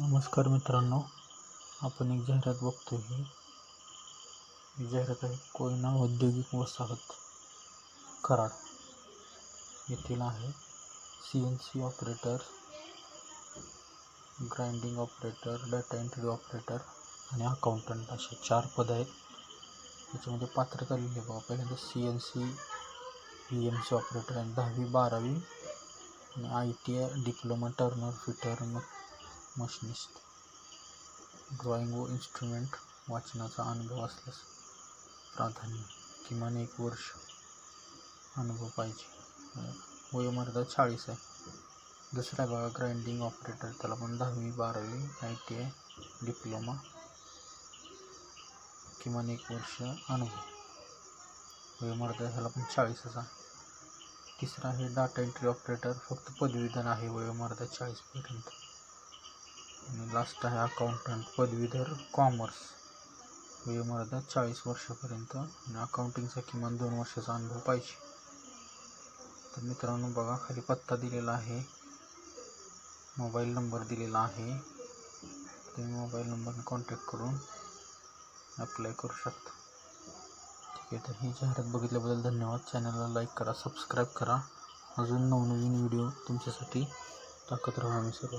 नमस्कार मित्रांनो आपण एक जाहिरात बघतो ही. ही जाहिरात आहे कोयना औद्योगिक वसाहत कराड येथील आहे. C N C operator grinding operator data entry operator आणि अकाउंटंट असे चार पद आहेत. याच्यामध्ये पात्रता लिहिली आहे बघा. पहिल्यांदा C N C V M C operator आणि दहावी बारावी आणि I T I diploma turner fitter मग मशिनिस्ट ड्रॉइंग व इन्स्ट्रुमेंट वाचनाचा अनुभव असल्यास प्राधान्य किमान एक वर्ष अनुभव पाहिजे. वयोमर्यादा चाळीस आहे. दुसरा भागा ग्राइंडिंग ऑपरेटर त्याला पण दहावी बारावी आय टी आय डिप्लोमा किमान एक वर्ष अनुभव. वयोमर्यादा ह्याला पण चाळीसच आहे. तिसरा आहे डाटा एंट्री ऑपरेटर फक्त पदवीधन आहे वयोमर्यादा चाळीसपर्यंत लास्ट आहे अकाउंटंट पदवीधर कॉमर्स वयोमर्यादा चाळीस वर्षापर्यंत आणि अकाउंटिंगचा किमान दोन वर्षाचा अनुभव पाहिजे. तर मित्रांनो बघा खाली पत्ता दिलेला आहे. मोबाईल नंबर दिलेला आहे. तुम्ही मोबाईल नंबरने कॉन्टॅक्ट करून अप्लाय करू शकता. ठीक आहे तर ही जाहिरात बघितल्याबद्दल धन्यवाद. चॅनलला लाईक करा सबस्क्राईब करा. अजून नवनवीन व्हिडिओ तुमच्यासाठी टाकत राहू आम्ही सर्व